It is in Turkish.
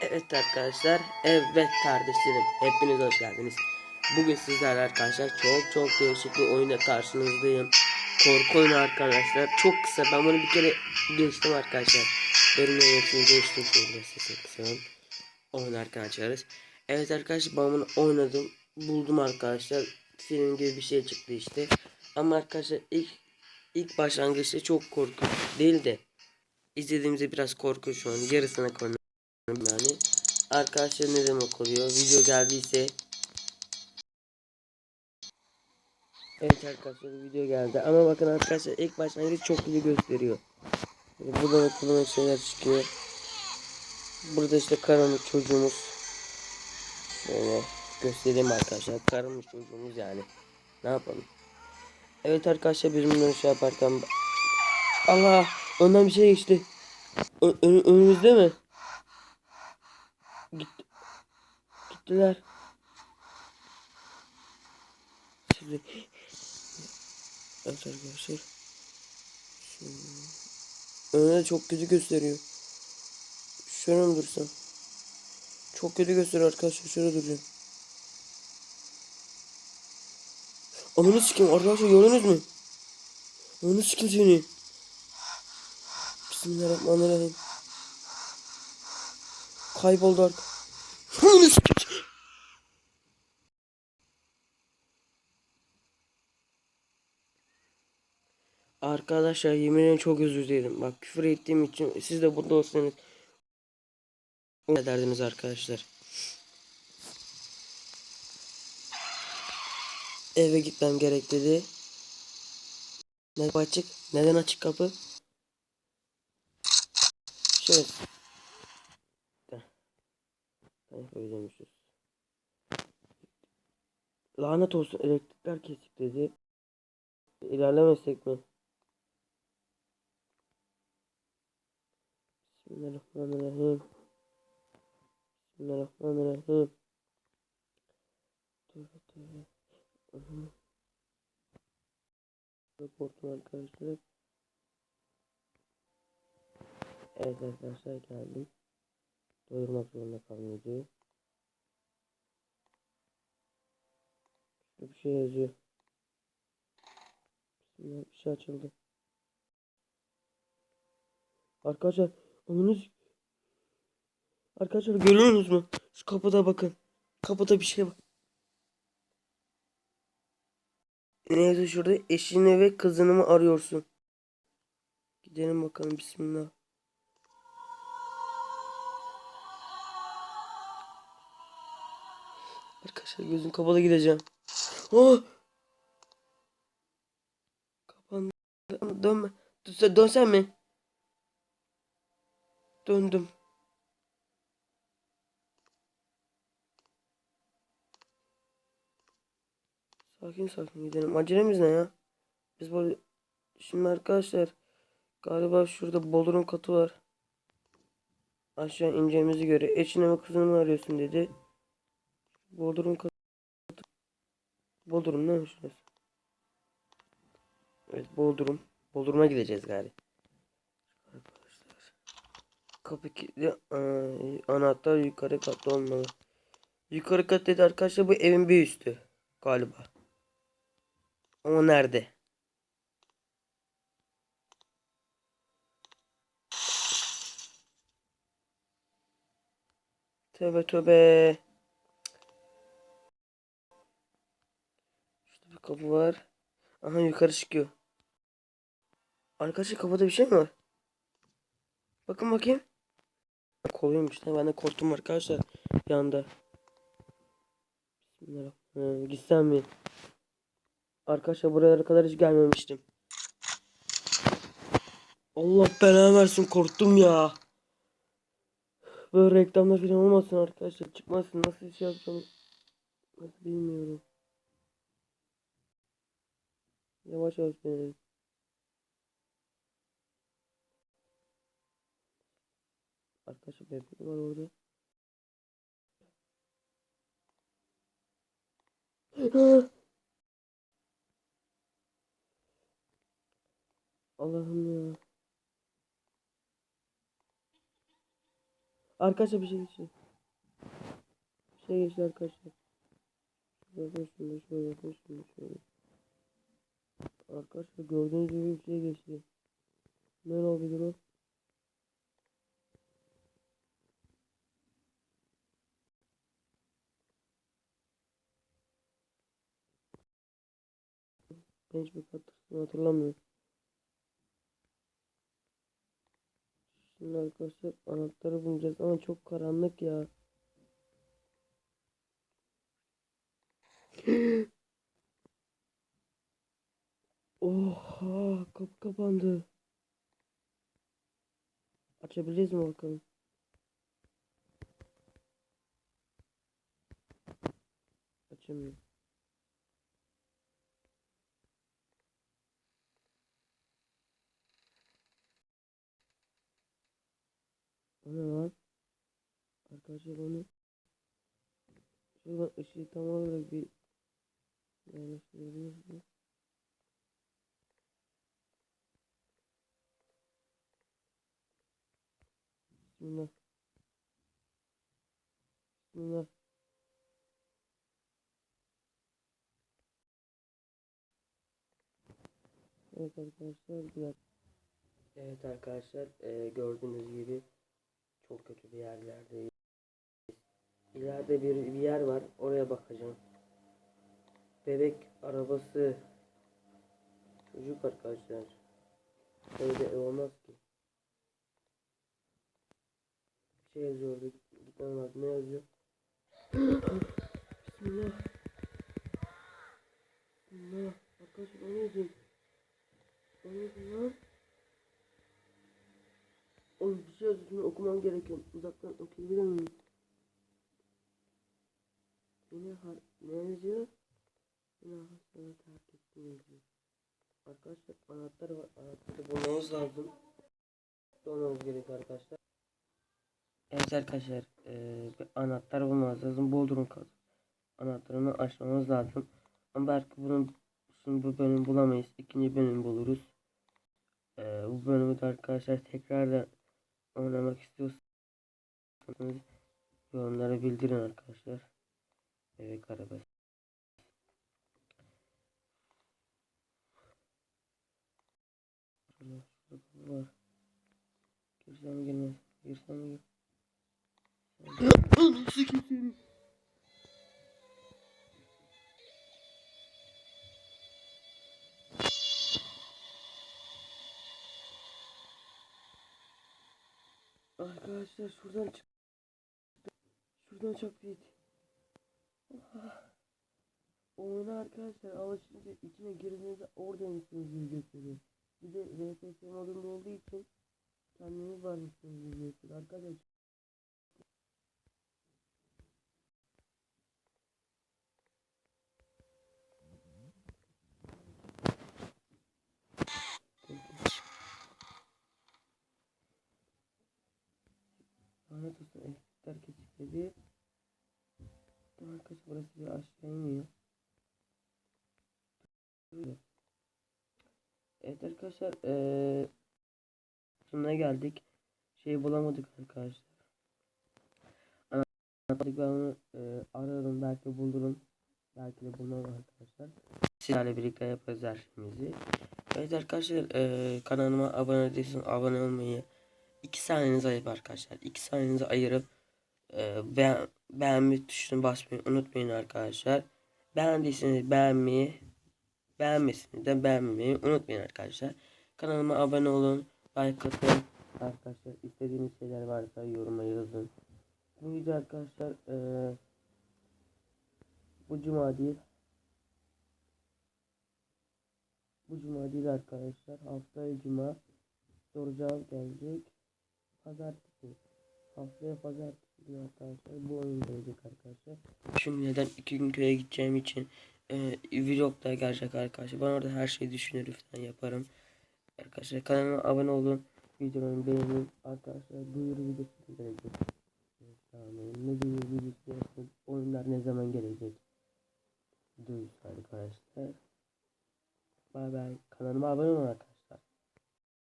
Evet arkadaşlar, evet kardeşlerim, hepiniz hoş geldiniz. Bugün sizlerle arkadaşlar çok çok değişik bir oyuna karşınızdayım. Korku oyunu arkadaşlar. Çok kısa, ben bunu bir kere geçtim arkadaşlar. Bölümün hepsini geçtim şöyle sesi kısalım. Oyun arkadaşlar. Evet arkadaşlar ben bunu oynadım. Buldum arkadaşlar. Film gibi bir şey çıktı işte. Ama arkadaşlar ilk ilk başlangıçta çok korku değil de izlediğimizde biraz korku şu an yarısına konu yani. Arkadaşlar ne demek oluyor? Video geldiyse Evet arkadaşlar video geldi ama bakın arkadaşlar ilk başlangıç çok iyi gösteriyor. Yani Buradan okuluma şeyler çıkıyor. Burada işte karanlık çocuğumuz. Şöyle göstereyim arkadaşlar. Karanlık çocuğumuz yani. Ne yapalım? Evet arkadaşlar bunları şey yaparken Allah ondan bir şey geçti. Ö- ön- önümüzde mi? Gittiler. Şimdi arkadaşlar. Şimdi... Önüne çok kötü gösteriyor. Şöyle mi dursam? Çok kötü gösteriyor arkadaşlar. Şöyle duracağım. Ananı sikeyim arkadaşlar gördünüz mü? Ananı sikeyim seni. Bismillahirrahmanirrahim. Kayboldu artık sikeyim. Arkadaşlar yemin ederim çok özür dilerim. Bak küfür ettiğim için siz de burada olsanız ne derdiniz arkadaşlar. Eve gitmem gerek dedi. Ne açık? Neden açık kapı? Şöyle. Lanet olsun elektrikler kesik dedi. İlerlemesek mi? Bismillahirrahmanirrahim. Bismillahirrahmanirrahim. Tövbe tövbe. Korktum arkadaşlar. Evet arkadaşlar geldim. Doyurmak zorunda kaldım videoyu. Şurada bir şey yazıyor. Bismillah bir şey açıldı. Arkadaşlar önünüz Arkadaşlar görüyorsunuz mu? Şu kapıda bakın. Kapıda bir şey var. Ne yazıyor şurada? Eşini ve kızını mı arıyorsun? Gidelim bakalım bismillah. Arkadaşlar gözüm kapalı gideceğim. Oh! Kapandı. Dönme. Dön, dönsen mi? Döndüm. Sakin sakin gidelim. Acelemiz ne ya? Biz böyle... Şimdi arkadaşlar galiba şurada Bodrum katı var. Aşağı ineceğimizi göre eşine ve kızını mı arıyorsun dedi. Bodrum katı. Bodrum ne şurası? Evet Bodrum. Bodrum'a gideceğiz galiba. Kapı kilitli. Anahtar yukarı katta olmalı. Yukarı kat dedi arkadaşlar bu evin bir üstü. Galiba. Ama nerede? Tövbe tövbe. Şurada bir kapı var. Aha yukarı çıkıyor. Arkadaşlar kapıda bir şey mi var? Bakın bakayım. Koluymuş lan ben de korktum arkadaşlar. Yanda. Bismillahirrahmanirrahim. Gitsem mi? Arkadaşlar buralara kadar hiç gelmemiştim. Allah belanı versin korktum ya. Böyle reklamlar falan olmasın arkadaşlar. Çıkmasın. Nasıl şey yapacağım? Nasıl bilmiyorum. Yavaş yavaş deneyelim. Arkadaşlar bebek var orada. Ah! Allah'ım ya. Arkadaşlar bir şey geçti. Bir şey geçti arkadaşlar. Şunu şöyle bakın şunu şöyle. Arkadaşlar gördüğünüz gibi bir şey geçti. Ne olabilir o? Bir katırsın hatırlamıyorum. Şimdi arkadaşlar anahtarı bulacağız ama çok karanlık ya. Oha kapı kapandı. Açabileceğiz mi bakalım? Açamıyorum. O ne lan? Arkadaşlar onu Şuradan ışığı tam olarak bir yerleştirebiliriz mi? Bismillah. Bismillah. Evet arkadaşlar bir. Evet arkadaşlar e, gördüğünüz gibi çok kötü bir yerlerdeyiz. İleride bir, bir yer var oraya bakacağım. Bebek arabası. Çocuk arkadaşlar. Böyle ev olmaz ki. Bir şey yazıyordu. Gitmem lazım. Ne yazıyor? Bismillah. Arkadaşlar o neydi? O neydi lan? Oğlum bir şey yazıyor. Şunu gerekiyor. Uzaktan okuyabilir miyim? Har ne yazıyor? Yine hasarı terk ettim yazıyor. Arkadaşlar anahtar var. Anahtarı bulmamız lazım. Bulmamız gerekiyor arkadaşlar. Evet arkadaşlar. Ee, bir anahtar bulmamız lazım. Bodrum kat. Anahtarını açmamız lazım. Ama belki bunun şimdi bu bölüm bulamayız. İkinci bölüm buluruz. Ee, bu bölümü de arkadaşlar tekrardan oynamak istiyorsanız yorumlara bildirin arkadaşlar. Evet arabası. Var. Girsem girmez? Girsem gir? Nasıl? Arkadaşlar şuradan çık. Şuradan çok büyük. Oyuna arkadaşlar alışınca içine girdiğinizde oradaymışsınız gibi gösteriyor. Bir de VPS modunda olduğu için kendiniz varmışsınız gibi gösteriyor. Arkadaşlar Lanet olsun elektrikler kesikledi. Arkadaşlar burası bir aşağı iniyor. Evet arkadaşlar eee sonuna geldik. Şey bulamadık arkadaşlar. Anlatmadık ben onu eee, ararım belki bulurum. Belki de bulmam arkadaşlar. Sizlerle birlikte yaparız her şeyimizi. Evet arkadaşlar eee, kanalıma abone değilseniz abone olmayı 2 saniyenizi ayırıp arkadaşlar. 2 saniyenizi ayırıp eee beğen, beğenme tuşuna basmayı unutmayın arkadaşlar. Beğendiyseniz beğenmeyi beğenmesini de beğenmeyi unutmayın arkadaşlar. Kanalıma abone olun. Like atın. Arkadaşlar istediğiniz şeyler varsa yoruma yazın. Bu video arkadaşlar eee, bu cuma değil. Bu cuma değil arkadaşlar. Haftaya cuma cevap gelecek. Pazartesi. Haftaya pazartesi arkadaşlar bu oyun gelecek arkadaşlar. Şimdiden iki gün köye gideceğim için e, vlog gelecek arkadaşlar. Ben orada her şeyi düşünür falan yaparım. Arkadaşlar kanalıma abone olun. Videomu beğenin. Arkadaşlar duyuru videosu gelecek. Tamam. Ne duyuru videosu gelecek? Oyunlar ne zaman gelecek? Duyuru arkadaşlar. Bay bay. Kanalıma abone olun arkadaşlar.